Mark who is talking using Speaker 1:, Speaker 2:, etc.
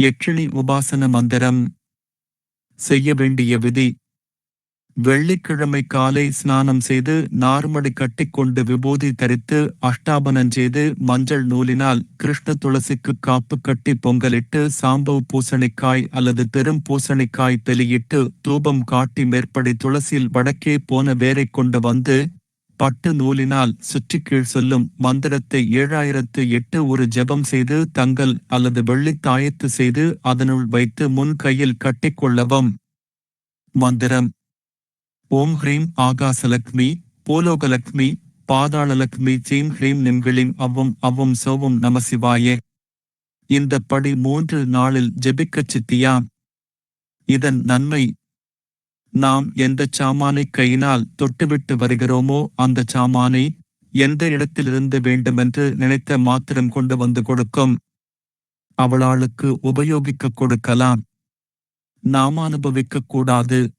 Speaker 1: யக்ஷிணி உபாசன மந்திரம் செய்ய வேண்டிய விதி. வெள்ளிக்கிழமை காலை ஸ்நானம் செய்து நார்மடி கட்டிக்கொண்டு விபூதி தரித்து அஷ்டாபனம் செய்து மஞ்சள் நூலினால் கிருஷ்ண துளசிக்கு காப்பு கட்டி பொங்கலிட்டு சாம்பவ் பூசணிக்காய் அல்லது பெரும் பூசணிக்காய் தெளியிட்டு தூபம் காட்டி மேற்படி துளசியில் வடக்கே போன வேரை கொண்டு வந்து பட்டு நூலினால் சுற்றி சொல்லும் மந்திரத்தை ஏழாயிரத்து எட்டு ஒரு ஜெபம் செய்து தங்கள் அல்லது வெள்ளித் தாயத்து செய்து அதனுள் வைத்து முன் கையில் கட்டிக்கொள்ளவும் மந்திரம். ஓம் ஹ்ரீம் ஆகாசலக்ஷ்மி போலோகலக்ஷ்மி பாதாளலக்ஷ்மி சீம் ஹ்ரீம் நிம்களின் அவ்வும் அவ்வும் சோவும் நமசிவாயே. இந்த படி மூன்று நாளில் ஜெபிக்கச் சித்தியாம் இதன் நன்மை நாம் எந்த சாமானை கையினால் தொட்டுவிட்டு வருகிறோமோ அந்த சாமானை எந்த இடத்திலிருந்து வேண்டுமென்று நினைத்த மாத்திரம் கொண்டு வந்து கொடுக்கும். அவளாளுக்கு உபயோகிக்க கொடுக்கலாம். நாம் அனுபவிக்கக் கூடாது.